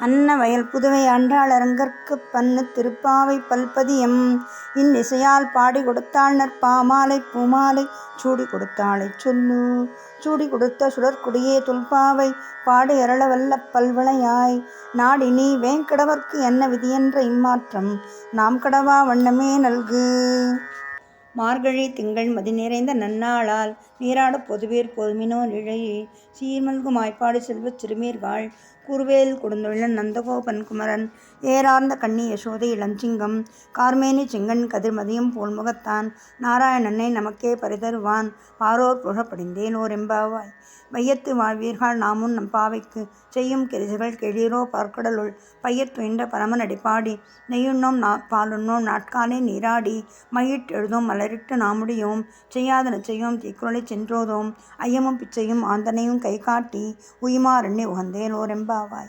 அன்ன வயல் புதுவை ஆண்டாளரங்கற்குப் பன்னு திருப்பாவை பல்பதியம் இன்னிசையால் பாடி கொடுத்தாள் நற்பாமாலை பூமாலை சூடி கொடுத்தாளைச் சொல்லு. சூடி கொடுத்த சுடற்குடியே தொல்பாவை பாடி எரளவல்ல பல்வளையாய். நாடி நீ வேங்கடவர்க்கு என்ன விதியென்ற இம்மாற்றம் நாம் கடவா வண்ணமே நல்கு. மார்கழி திங்கள் மதி நிறைந்த நன்னாளால் நீராட பொதுவேர் பொதுமினோ நிழையே சீர்மல்கு மாய்ப்பாடு செல்வச் சிறுமீர்காள் கூர்வேல் கொடுந்துள்ள நந்தகோபன் குமரன் ஏறார்ந்த கண்ணி யசோதை இளஞ்சிங்கம் கார்மேனி செங்கன் கதிர்மதியம் போல் முகத்தான் நாராயணனை நமக்கே பரிதருவான் பாரோர் புகழப்படிந்தேன் ஓர் எம்பாவாய் வையத்து வாழ்வீர்கள் நாமும் நம் பாவைக்கு செய்யும் கெரிசுகள் கெளீரோ பார்க்கடலுள். பையத்துயின்ற பரமனடி பாடி நெய்யுண்ணோம் நா பாலுண்ணோம் நாட்காலே நீராடி மையிட்டு எழுதோம் மலரிட்டு நாமுடியோம் செய்யாதன செய்யோம் தீக்குறளை சென்றோதோம் ஐயமும் பிச்சையும் ஆந்தனையும் கை காட்டி உய்மாறெண்ணி உகந்தேன் ஓர் அன்பாவாய்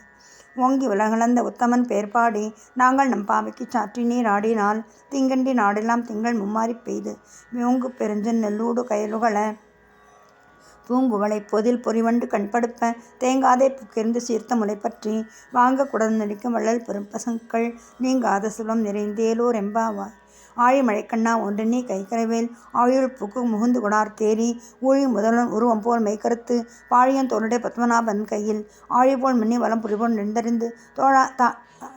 ஓங்கி உலகளந்த உத்தமன் பேர்பாடி நாங்கள் நம் பாவைக்கு சாற்றி நீர் ஆடினால் திங்கண்டி நாடெல்லாம் திங்கள் மும்மாறி பெய்து. ஓங்கு பெருஞ்சு நெல்லூடு கயலுகளை பூங்குவளை பொதில் பொறிவண்டு கண்படுப்ப தேங்காதே புக்கிருந்து சீர்த்த முளை பற்றி வாங்க குடர்நடிக்கும் வள்ளல் பெரும் பசங்கள் நீங்காத சுலம் நிறைந்தேலூர் எம்பாவாய். ஆழி மழைக்கண்ணா ஒன்று நீ கைக்கரவேல். ஆயுள் புக்கு முகுந்து கொடார் தேரி ஊழி முதலன் உருவம் போல் மெய்கருத்து பாழியன் தோளுடைய பத்மநாபன் கையில். ஆழி போல் மின்னி வலம் புரிபோல் நின்றறிந்து தோழா தா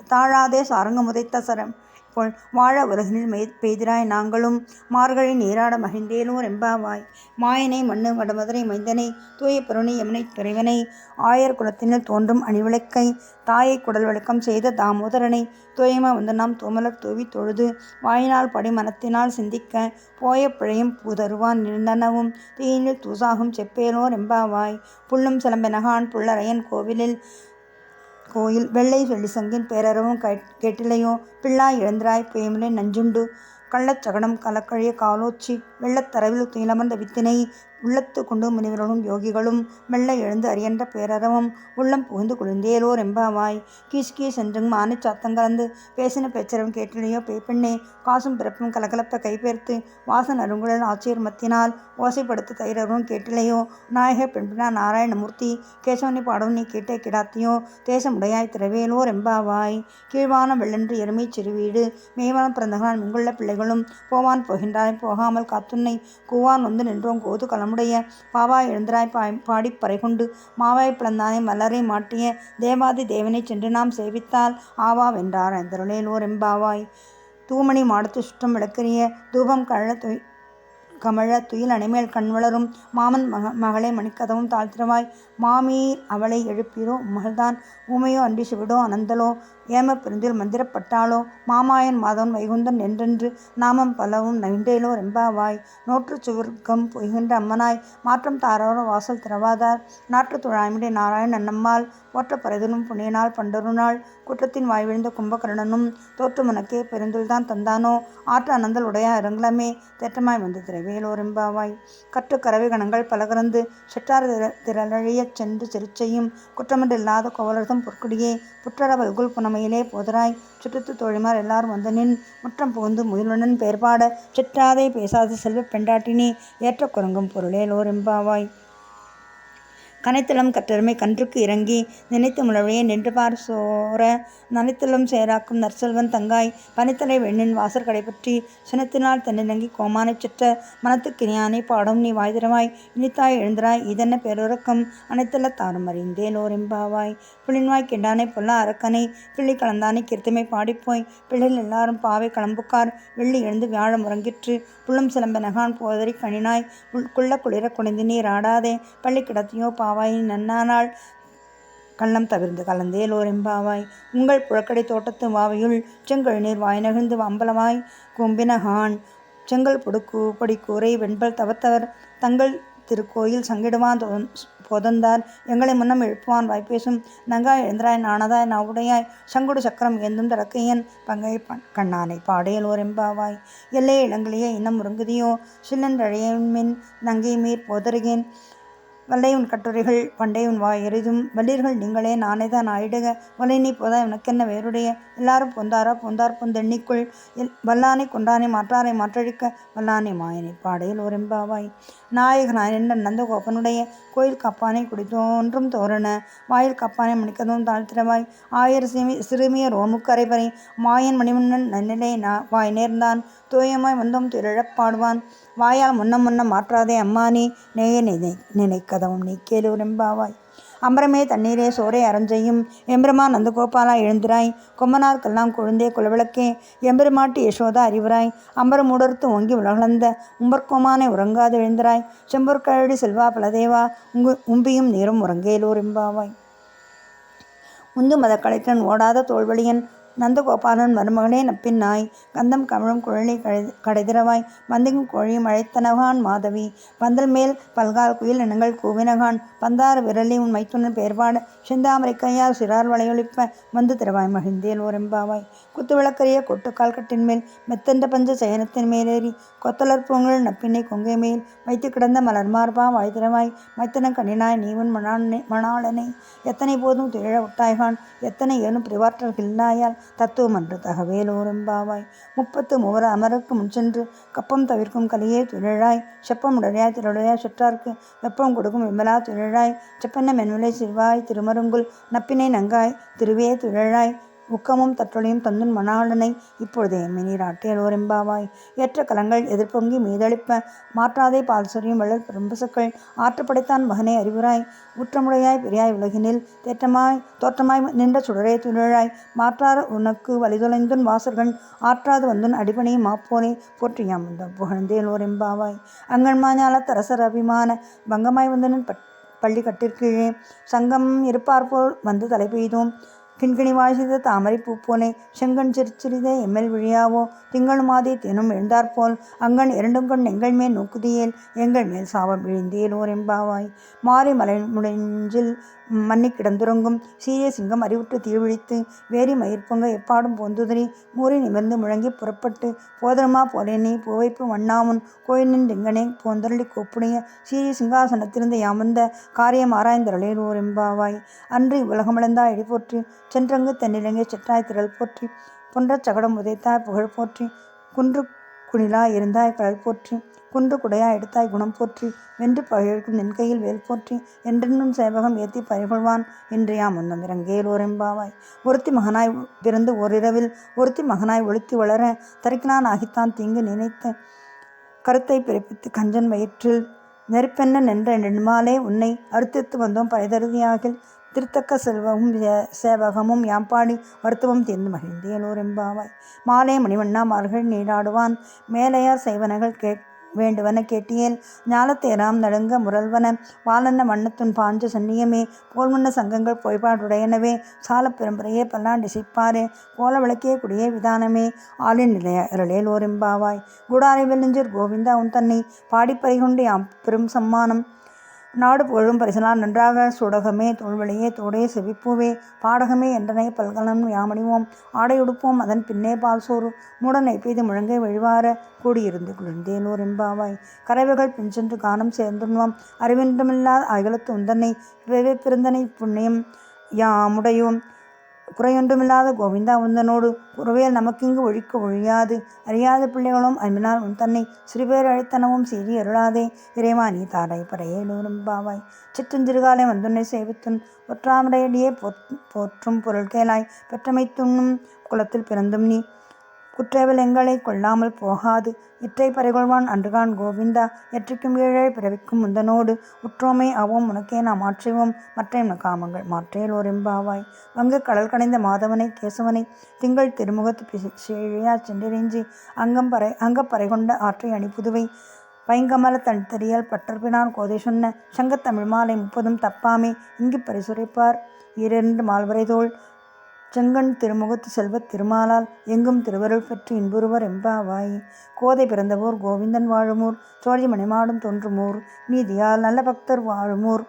தாழாதே சாரங்கமுதைத்த சரம். போல் வாழ உலகினில் மெய் பெய்திராய் நாங்களும் மார்கழி நீராட மகிழ்ந்தேலோர் எம்பாவாய் மாயனை மண்ணு வடமதுரை மைந்தனை தூய பெருணி யமுனை துறைவனை ஆயர் குலத்தினில் தோன்றும் அணிவிளக்கை தாயை குடல் வழக்கம் செய்த தாமோதரனை தூயமா வந்து நாம் தூமலர் தூவி தொழுது வாயினால் படி மனத்தினால் சிந்திக்க போய பிழையும் பூதருவான் நின்றனவும் தீயினில் தூசாகும் செப்பேலோர் எம்பாவாய் புல்லும் சிலம்பெனகான் புள்ளரையன் கோவிலில் கோயில் வெள்ளை சொல்லி சங்கின் பேரறவும் கேட்டிலையோ பிள்ளா எழுந்திராய் பேமிலை நஞ்சுண்டு. கள்ளச்சகடம் கலக்கழிய காலோச்சி வெள்ளத்தரவில் துயிலமர்ந்த வித்தினை உள்ளத்து கொண்டு முனிவர்களும் யோகிகளும் மெல்ல எழுந்து அரியன்ற பேரறவும் உள்ளம் புகுந்து குளிர்ந்தேலோர் எம்பாவாய் கீஸ் கீஸ் என்றும் மானை சாத்தங்கலந்து பேசின பேச்சரவும் கேட்டிலையோ பேப்பெண்ணே காசும் பிறப்பும் கலகலப்ப கைபெயர்த்து வாசன் அருங்குழல் ஆட்சியர் மத்தினால் ஓசைப்படுத்த தைரரும் கேட்டிலையோ நாயக பெண்பினா நாராயணமூர்த்தி கேசவனி பாடவனி நீ கேட்டே கிடாத்தியோ தேசமுடையாய் திரவேலோர் எம்பாவாய் கீழ்வானம் வெள்ளென்று எருமை சிறுவீடு மேவனம் பிறந்தகளான் மிங்குள்ள பிள்ளைகளும் போவான் போகின்றாய். போகாமல் காத்துன்னை கூவான் வந்து நின்றோம் கோது களம் நம்முடைய பாவா எழுந்தராய் பா பாடி பறைகொண்டு மாவாய் பிளந்தானை மலரை மாட்டிய தேவாதி தேவனை சென்று நாம் சேவித்தால் ஆவா வென்றார் அந்தருளேலோர் எம்பாவாய் தூமணி மாடத்து சுற்றம் விளக்கரிய தூபம் கழ துய் கமழ துயில் அணைமேல் கண் வளரும் மாமன் மக மகளை மணிக்கதவும் தாழ்த்திரவாய் மாமீர் அவளை எழுப்பிரோ மகள்தான். ஊமையோ அன்பி சிவிடோ அனந்தலோ ஏமப்பெருந்தில் மந்திரப்பட்டாளோ மாமாயன் மாதவன் வைகுந்தன் என்றென்று நாமம் பலவும் நைண்டேலோ ரெம்பாவாய். நோற்று சுவர்க்கம் பொய்கின்ற அம்மனாய். மாற்றம் தாரோர வாசல் திறவாதார். நாற்று துழாமிடை நாராயண் அன்னம்மாள். ஓற்ற பரதனும் புனியனால் பண்டொரு நாள் குற்றத்தின் வாய்விழுந்த கும்பகர்ணனும் தோற்றுமனக்கே பெருந்தில் தான் தந்தானோ? ஆற்று அனந்தல் உடையா இறங்கலமே? தேற்றமாய் வந்து திரவேலோ ரெம்பாவாய். கற்று கரவை கணங்கள் பலகறந்து செற்றார் திரளழியச் சென்று செருச்செய்யும் குற்றமன்றில்லாத கோவலர்தம் பொற்குடியே. புற்றர புனம் சமையலே போதராய். சுற்றத்து தோழிமார் எல்லாரும் வந்து நின் முற்றம் புகுந்து முயலுடன் பெயர்பாட. சிற்றாதே பேசாத செல்வ பெண்டாட்டினே. ஏற்ற குரங்கும் பொருளே லோரெம்பாவாய். கனைத்தளம் கற்றருமை கன்றுக்கு இறங்கி நினைத்து முழவையே நின்றுபார் சோர. நனைத்தளம் சேராக்கும் நற்செல்வன் தங்காய் பனித்தலை வெண்ணின் வாசற் கடைபற்றி சினத்தினால் தென்னிறங்கி கோமானைச் சுற்ற மனத்துக்கு இனியானை பாடும் நீ வாய்திரமாய் இனித்தாய் எழுந்தராய் இதென்ன பேருறக்கம்? அனைத்தல தாரும் அறிந்தேலோர் எம்பாவாய் புளின்வாய் கிண்டானை பொல்ல அரக்கனை பிள்ளை கலந்தானை கீர்த்தமை பாடிப்போய். பிள்ளைகள் எல்லாரும் பாவை களம்புக்கார் வெள்ளி எழுந்து வியாழம் முறங்கிற்று புள்ளும் சிலம்ப நகான் போதறி கணினாய் குள்ள குளிர குனிந்து நீர் ஆடாதே. பள்ளி கிடத்தியோ பா எம்பாவாய் நன்னானாள் கள்ளம் தவிர்ந்து கலந்தேலோர் எம்பாவாய். உங்கள் புழக்கடை தோட்டத்து மாவையுள் செங்கல் நீர் வாய் நகர்ந்து அம்பலமாய் கொம்பினகான் செங்கல் பொடுக்கு பொடிக்கூரை வெண்பல் தவத்தவர் தங்கள் திருக்கோயில் சங்கிடுவான் போதந்தார். எங்களை முன்னம் எழுப்புவான் வாய்ப்பேசும் நங்காய் எழுந்தராய் நாணதாய் நாவுடையாய். சங்குடு சக்கரம் எந்தும் தடக்கையன் பங்கை கண்ணானை பாடையல் ஓர் எம்பாவாய். எல்லையே இளங்களையே இன்னம் முருங்குதியோ சில்லன்றழையமின் நங்கை மீர் போதருகேன். வல்லையுன் கட்டுரைகள் பண்டையுன் உன் வாய் எரிதும். வல்லீர்கள் நீங்களே நானே தான் ஆயிடுக. வலை நீ போதா உனக்கென்ன வேறுடைய? எல்லாரும் பொந்தாரா பொந்தார் பொந்தெண்ணிக்குள் எல் வல்லானை கொண்டானை மாற்றாரை மாற்றழிக்க. வல்லானை மாயனை பாடையில் ஒரு எம்பாவாய். நாயகனாய் நின்ற நந்தகோபனுடைய கோயில் காப்பானை குடித்தோன்றும் தோரண. வாயில் கப்பானை மணிக்கதும் தாழ்த்திரவாய் ஆயிர சிமி சிறுமியர் ஓமுக்கரைபறை மாயன் மணிமன்னன் நன்னிலை நா வாய் நேர்ந்தான். தூயமாய் வந்தோம் திரழப்பாடுவான் வாயால் முன்னம் முன்னம் மாற்றாதே அம்மானி. நேய நினை நினைக்கதவும் நீ கேளுரெம்பாவாய் அம்பரமே தண்ணீரே சோரே அரஞ்செய்யும் எம்பெருமா நந்தகோபாலா எழுந்திராய். கொம்பனார்க்கெல்லாம் குழந்தே குலவிளக்கே. எம்பெருமாட்டு யசோதா அரிவராய் அம்பரம் உடர்த்து ஓங்கி உலகளந்த. உம்பர்கோமானை உறங்காது எழுந்திராய். செம்பொற்கழடி செல்வா பலதேவா. உங்கு உம்பியும் நீரும் உறங்கேலோர் எம்பாவாய் உந்து மத கலைக்கன் ஓடாத தோல்வழியன் நந்தகோபாலன் மருமகனே நப்பின்னாய். கந்தம் கமழும் குழலி கழை கடைதிரவாய் வந்திகும் கோழியும் அழைத்தனகான் மாதவி. பந்தல் மேல் பல்கால் குயில் இனங்கள் கூவினகான். பந்தார விரலி உன் மைத்துனன் பெயர்பாட செந்தாமரை கையால் சிறார் வளையொழிப்ப வந்து திரவாய் மகிழ்ந்தேல் ஓரெம்பாவாய். குத்து விளக்கரிய கொட்டுக்கால் கட்டின் மேல் மெத்தென்ற பஞ்ச சயனத்தின் மேலேறி. கொத்தலர் பூங்கல் நப்பினை கொங்கை மேல் வைத்து கிடந்த மலர்மார்பா வாய்திரவாய் மைத்தன கண்ணினாய் நீவன் மணாளனை மணாளனை. எத்தனை போதும் திழ விட்டாய்கான் எத்தனை ஏனும் பிரிவாற்றல் இல்லாயால் தத்துவம் அன்று தகவேலோரெம்பாவாய் முப்பத்து மூவர் அமருக்கு முன்சென்று கப்பம் தவிர்க்கும் கலையே துழழாய் செப்பம் உடலையாய் திருடையாய் சுற்றார்க்கு வெப்பம் கொடுக்கும் விமலா துழழாய் செப்பன்ன மென்விலை சிறுவாய் திருமருங்குல் நப்பினை நங்காய் திருவே துழழாய் உக்கமும் தற்றொழியும் தந்துன் மணாளனை இப்பொழுதே மினீராட்டியலோர் எம்பாவாய் ஏற்ற கலங்கள் எதிர்பொங்கி மீதளிப்ப மாற்றாதே பால் சொரியும் வள்ளல் பெரும்பசுக்கள் ஆற்றுப்படைத்தான் மகனே அறிவுராய் ஊற்றமுடையாய் பெரியாய் உலகினில் தேற்றமாய் தோற்றமாய் நின்ற சுடரே துழழாய் மாற்றார உனக்கு வலிதொலைந்தும் வாசர்கள் ஆற்றாது வந்துன் அடிபணி மாப்போனே போற்றியாம் இந்த புகழ்ந்தேலோரெம்பாவாய் எம்பாவாய் அங்கன் தரசர் அபிமான பங்கமாய் வந்தனன் பட் பள்ளி கட்டிற்கீழே சங்கம் இருப்பார் போல் வந்து தலை பெய்தோம். கிண்கிணி வாசித்த தாமரை பூ போலே செங்கண் சிரிச்சிறிதே எம்மெல் விழியாவோ? திங்களும் ஆதி தேனும் எழுந்தாற்போல் அங்கன் இரண்டும் கண் எங்கள் மேல் நோக்குதியேல் எங்கள் மேல் சாபம் விழுந்தேல் ஓர் எம்பாவாய். மாறி மலை முடிஞ்சில் மன்னி கிடந்துறங்கும் சீரிய சிங்கம் அறிவுற்று தீவிழித்து வேரி மயிர்பொங்க எப்பாடும் பொந்துதறி மூறி நிமிர்ந்து முழங்கி புறப்பட்டு போதனமா போலேனே பூவைப்பு வண்ணாமுன் கோயிலின் திங்கனே போந்தரளி கோப்புடைய சீரிய சிங்காசனத்திலிருந்து யாமந்த காரியம் ஆராய்ந்தரளேல் ஓர் எம்பாவாய் அன்று உலகமிழந்தா இடி போற்றி சென்றங்கு தென்னிலங்கை செற்றாய் திரள் போற்றி பொன்ற சகடம் உதைத்தாய் புகழ் போற்றி குன்று குணிலா இருந்தாய் கடல் போற்றி குன்று குடையா எடுத்தாய் குணம் போற்றி வென்று பழிக்கும் நின் கையில் வேல் போற்றி என்றென்னும் சேவகம் ஏத்தி பறிகொள்வான் இன்றையா முன்னம் இறங்கேலோரெம்பாவாய் ஒருத்தி மகனாய் பிறந்து ஓரிரவில் ஒருத்தி மகனாய் ஒழுத்தி வளர தரிக்கினான் ஆகித்தான் தீங்கு நினைத்த கருத்தை பிறப்பித்து கஞ்சன் வயிற்றில் நெருப்பென்ன நின்ற நெடுமாலே உன்னை அறுத்தித்து வந்தோம் பழைதருதியாகில் திருத்தக்க செல்வமும் சே- சேவகமும் யாம்பாடி வருத்தமும் தீர்ந்து மகிழ்ந்தேலோர் எம்பாவாய் மாலே மணிவண்ணா மார்கள் நீராடுவான் மேலையார் செய்வனகள் கே வேண்டுவன கேட்டியேல். ஞாலத்தேராம் நடுங்க முரல்வன. வாலன்ன வண்ணத்துன் பாஞ்ச சன்னியமே. போல்முன்ன சங்கங்கள் பொய்பாடுடையனவே சாலப் பெரும்பறையே பல்லாண்டு சிப்பாரே. கோல விளக்கே குடியே விதானமே. ஆளின் நிலைய இரளேலோர் ஓரிம்பாவாய். குடாரை வெல்லுஞ்சூர் கோவிந்தா உன் தன்னை. பாடிப்பறை கொண்டு பெரும் சம்மானம். நாடு புகழும் பரிசனால் நன்றாக சுடகமே தோல்வழியே தோடே செவிப்பூவே பாடகமே என்றனை பல்கலன் யாமணிவோம். ஆடையுடுப்போம் அதன் பின்னே பால் சோறு. மூடனை பெய்து முழங்கை வழிவார கூடியிருந்து குளிர்ந்தேலோர் எம்பாவாய் கறவைகள் பின்சென்று கானம் சேர்ந்துண்வோம் அறிவின்றமில்லாத அகலத்து உந்தன்னை விவை பிறந்தனை புண்ணியம் யாமுடையோம். குறையொன்றுமில்லாத கோவிந்தா உந்தனோடு குறவையில் நமக்கிங்கு ஒழிக்க ஒழியாது. அறியாத பிள்ளைகளும் அன்பினால் உன் தன்னை சிறுபேர் அழைத்தனவும் செய்தி அருளாதே. இறைவா நீ தாராய் பறையலோரும் பாவாய். சிற்றஞ்சிறுகாலை வந்துன்னை சேவித்துன் ஒற்றாமடையடியே போற்றும் பொருள் கேளாய் பெற்றமை துண்ணும் குலத்தில் பிறந்தும் நீ குற்றவில் எங்களை கொள்ளாமல் போகாது. இற்றை பறைகொள்வான் அன்றுகான் கோவிந்தா. எற்றிக்கும் ஏழை பிறவிக்கும் முந்தனோடு உற்றோமே அவோம் உனக்கே நாம் மாற்றுவோம் மற்ற காமங்கள் மாற்றேலோர் எம்பாவாய் வங்க கடல் கடைந்த மாதவனை கேசவனை திங்கள் திருமுகத்து பிசேழியா சென்றிறைஞ்சி அங்கம் பறை அங்கப்பறை கொண்ட ஆற்றை அணிப்புதுவை பைங்கமல தன் தெரியல் பற்றற்பினான் கோதை சொன்ன சங்கத்தமிழ் மாலை முப்பதும் தப்பாமே. இங்கு பரிசுரைப்பார். இரண்டு மால்வரை தோள் செங்கண் திருமுகத்து செல்வத் திருமாலால் எங்கும் திருவருள் பெற்று இன்புருவர் எம்பாவாய். கோதை பிறந்தவோர் கோவிந்தன் வாழுமூர் சோழி மணிமாடும் தோன்றுமூர் நீதியால் நல்ல பக்தர் வாழுமூர்.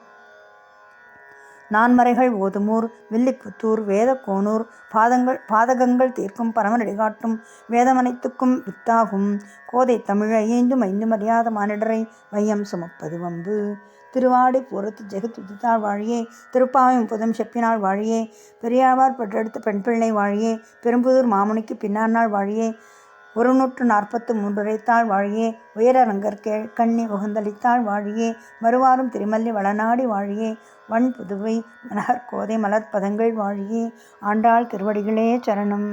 நான்மறைகள் ஓதுமூர் வில்லிப்புத்தூர் வேதக்கோனூர் பாதங்கள் பாதகங்கள் தீர்க்கும் பரமநடிகாட்டும் வேதமனைத்துக்கும் வித்தாகும். கோதை தமிழை ஐந்தும் ஐந்து மரியாத மானிடரை வையம் சுமப்பது வம்பு. திருவாடி புறத்து ஜெகத் உதித்தாள் வாழியே திருப்பாவை முப்பதும் செப்பினாள் வாழியே பெரியாழ்வார் பெற்றெடுத்த பெண் பிள்ளை வாழியே பெரும்புதூர் மாமுனிக்கு பின்னானாள் வாழியே ஒரு நூற்று நாற்பத்து மூன்றுரைத்தாள் வாழியே உயரரங்கர் கே கண்ணி உகந்தளித்தாள் வாழியே மறுவாரும் திருமல்லி வளநாடி வாழியே வன் புதுவை மலர் கோதை மலர்ப்பதங்கள் வாழியே ஆண்டாள் திருவடிகளே சரணம்.